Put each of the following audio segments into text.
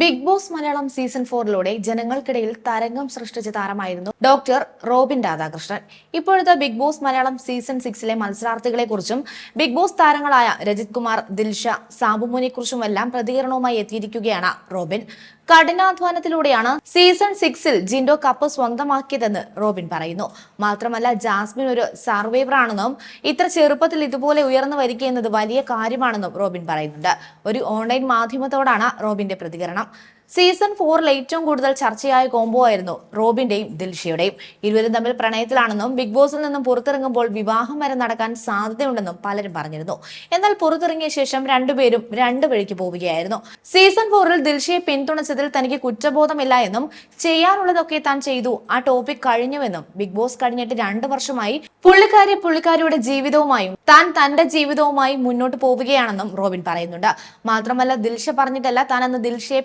Big boss Malayalam season ഫോറിലൂടെ ജനങ്ങൾക്കിടയിൽ തരംഗം സൃഷ്ടിച്ച താരമായിരുന്നു ഡോക്ടർ റോബിൻ രാധാകൃഷ്ണൻ. ഇപ്പോഴത്തെ ബിഗ് ബോസ് മലയാളം സീസൺ സിക്സിലെ മത്സരാർത്ഥികളെ കുറിച്ചും ബിഗ് ബോസ് താരങ്ങളായ രജിത് കുമാർ ദിൽഷ സാബുമുനെ കുറിച്ചുമെല്ലാം പ്രതികരണവുമായി എത്തിയിരിക്കുകയാണ് റോബിൻ. കഠിനാധ്വാനത്തിലൂടെയാണ് സീസൺ സിക്സിൽ ജിൻഡോ കപ്പ് സ്വന്തമാക്കിയതെന്ന് റോബിൻ പറയുന്നു. മാത്രമല്ല ജാസ്മിൻ ഒരു സർവൈവർ ആണെന്നും ഇത്ര ചെറുപ്പത്തിൽ ഇതുപോലെ ഉയർന്നു വരിക എന്നത് വലിയ കാര്യമാണെന്നും റോബിൻ പറയുന്നുണ്ട്. ഒരു ഓൺലൈൻ മാധ്യമത്തോടാണ് റോബിന്റെ പ്രതികരണം. സീസൺ ഫോറിൽ ഏറ്റവും കൂടുതൽ ചർച്ചയായ കോംബോ ആയിരുന്നു റോബിന്റെയും ദിൽഷയുടെയും. ഇരുവരും തമ്മിൽ പ്രണയത്തിലാണെന്നും ബിഗ് ബോസിൽ നിന്നും പുറത്തിറങ്ങുമ്പോൾ വിവാഹം വരെ നടക്കാൻ സാധ്യതയുണ്ടെന്നും പലരും പറഞ്ഞിരുന്നു. എന്നാൽ പുറത്തിറങ്ങിയ ശേഷം രണ്ടുപേരും രണ്ടു വഴിക്ക് പോവുകയായിരുന്നു. സീസൺ ഫോറിൽ ദിൽഷയെ പിന്തുണച്ചതിൽ തനിക്ക് കുറ്റബോധമില്ല എന്നും ചെയ്യാനുള്ളതൊക്കെ താൻ ചെയ്തു ആ ടോപ്പിക് കഴിഞ്ഞുവെന്നും ബിഗ് ബോസ് കഴിഞ്ഞിട്ട് രണ്ടു വർഷമായി പുള്ളിക്കാരി പുള്ളിക്കാരിയുടെ ജീവിതവുമായും താൻ തന്റെ ജീവിതവുമായി മുന്നോട്ട് പോവുകയാണെന്നും റോബിൻ പറയുന്നുണ്ട്. മാത്രമല്ല ദിൽഷ പറഞ്ഞിട്ടല്ല താൻ അന്ന് ദിൽഷയെ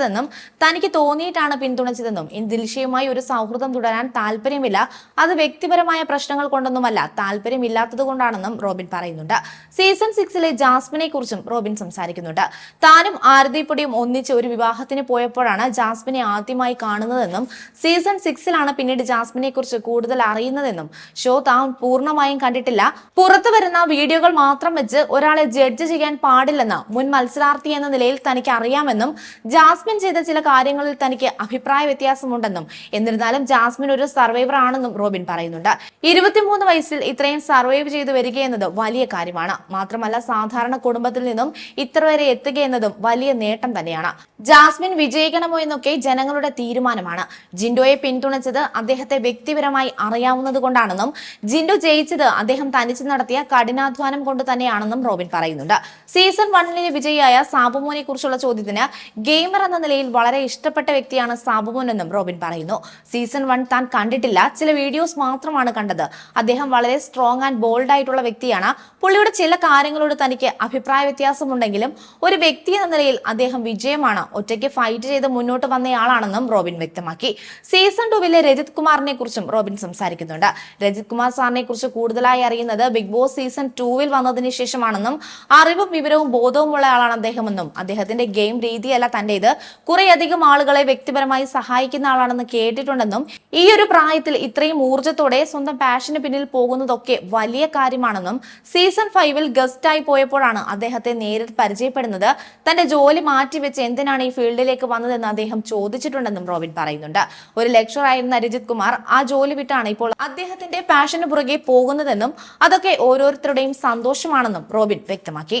പിന്തുണച്ചതെന്നും തനിക്ക് തോന്നിയിട്ടാണ് പിന്തുണച്ചതെന്നും ദിൽഷയുമായി ഒരു സൗഹൃദം തുടരാൻ താല്പര്യമില്ല. അത് വ്യക്തിപരമായ പ്രശ്നങ്ങൾ കൊണ്ടൊന്നുമല്ല താല്പര്യമില്ലാത്തത് കൊണ്ടാണെന്നും റോബിൻ പറയുന്നുണ്ട്. സീസൺ സിക്സിലെ ജാസ്മിനെ കുറിച്ചും റോബിൻ സംസാരിക്കുന്നുണ്ട്. താനും ആരതിപ്പൊടിയും ഒന്നിച്ച് ഒരു വിവാഹത്തിന് പോയപ്പോഴാണ് ജാസ്മിനെ ആദ്യമായി കാണുന്നതെന്നും സീസൺ സിക്സിലാണ് പിന്നീട് ജാസ്മിനെ കുറിച്ച് കൂടുതൽ അറിയുന്നതെന്നും. ഷോ താൻ പൂർണമായും കണ്ടിട്ടില്ല. പുറത്തു വരുന്ന വീഡിയോകൾ മാത്രം വെച്ച് ഒരാളെ ജഡ്ജ് ചെയ്യാൻ പാടില്ലെന്ന് മുൻ മത്സരാർത്ഥി എന്ന നിലയിൽ തനിക്ക് അറിയാമെന്നും ജാസ്മിൻ ചെയ്ത ചില കാര്യങ്ങളിൽ തനിക്ക് അഭിപ്രായ വ്യത്യാസമുണ്ടെന്നും എന്നിരുന്നാലും ജാസ്മിൻ ഒരു സർവൈവർ ആണെന്നും റോബിൻ പറയുന്നുണ്ട്. ഇരുപത്തിമൂന്ന് വയസ്സിൽ ഇത്രയും സർവൈവ് ചെയ്തു വരിക എന്നത് വലിയ കാര്യമാണ്. മാത്രമല്ല സാധാരണ കുടുംബത്തിൽ നിന്നും ഇത്ര വരെ എത്തുക എന്നതും വലിയ നേട്ടം തന്നെയാണ്. ജാസ്മിൻ വിജയിക്കണമോ എന്നൊക്കെ ജനങ്ങളുടെ തീരുമാനമാണ്. ജിൻഡോയെ പിന്തുണച്ചത് അദ്ദേഹത്തെ വ്യക്തിപരമായി അറിയാവുന്നത് കൊണ്ടാണെന്നും ജിൻഡോ ജയിച്ചത് അദ്ദേഹം തനിച്ച് നടത്തിയ കഠിനാധ്വാനം കൊണ്ട് തന്നെയാണെന്നും റോബിൻ പറയുന്നുണ്ട്. സീസൺ വണ്ണിലെ വിജയിയായ സാബുമോനെ കുറിച്ചുള്ള ചോദ്യത്തിന് ഗെയിമർ എന്ന നിലയിൽ വളരെ ഇഷ്ടപ്പെട്ട വ്യക്തിയാണ് സാബുമോൻ എന്നും റോബിൻ പറയുന്നു. സീസൺ വൺ താൻ കണ്ടിട്ടില്ല. ചില വീഡിയോസ് മാത്രമാണ് കണ്ടത്. അദ്ദേഹം വളരെ സ്ട്രോങ് ആൻഡ് ബോൾഡ് ആയിട്ടുള്ള വ്യക്തിയാണ്. പുള്ളിയുടെ ചില കാര്യങ്ങളോട് തനിക്ക് അഭിപ്രായ വ്യത്യാസമുണ്ടെങ്കിലും ഒരു വ്യക്തി എന്ന നിലയിൽ അദ്ദേഹം വിജയമാണ്. ഒറ്റയ്ക്ക് ഫൈറ്റ് ചെയ്ത് മുന്നോട്ട് വന്നയാളാണെന്നും റോബിൻ വ്യക്തമാക്കി. സീസൺ ടൂവിലെ രജിത് കുമാറിനെ കുറിച്ചും റോബിൻ സംസാരിക്കുന്നുണ്ട്. രജിത് കുമാർ സാറിനെ കുറിച്ച് കൂടുതലായി അറിയുന്നത് ബിഗ് ബോസ് സീസൺ ടൂവിൽ വന്നതിന് ശേഷമാണെന്നും അറിവും വിവരവും ബോധവും ഉള്ള ആളാണ് അദ്ദേഹമെന്നും അദ്ദേഹത്തിന്റെ ഗെയിം രീതിയല്ല തന്റേത്. കുറേയധികം ആളുകളെ വ്യക്തിപരമായി സഹായിക്കുന്ന ആളാണെന്ന് കേട്ടിട്ടുണ്ടെന്നും ഈ ഒരു പ്രായത്തിൽ ഇത്രയും ഊർജത്തോടെ സ്വന്തം പാഷന് പിന്നിൽ പോകുന്നതൊക്കെ വലിയ കാര്യമാണെന്നും സീസൺ ഫൈവിൽ ഗസ്റ്റായി പോയപ്പോഴാണ് അദ്ദേഹത്തെ നേരിൽ പരിചയപ്പെടുന്നത്. തന്റെ ജോലി മാറ്റിവെച്ച് എന്തിനാണ് ഈ ഫീൽഡിലേക്ക് വന്നതെന്ന് അദ്ദേഹം ചോദിച്ചിട്ടുണ്ടെന്നും റോബിൻ പറയുന്നുണ്ട്. ഒരു ലെക്ചർ ആയിരുന്ന രജിത് കുമാർ ആ ജോലി വിട്ടാണ് ഇപ്പോൾ അദ്ദേഹത്തിന്റെ പാഷന് പുറകെ പോകുന്നതെന്നും അതൊക്കെ ഓരോരുത്തരുടെയും സന്തോഷമാണെന്നും റോബിൻ വ്യക്തമാക്കി.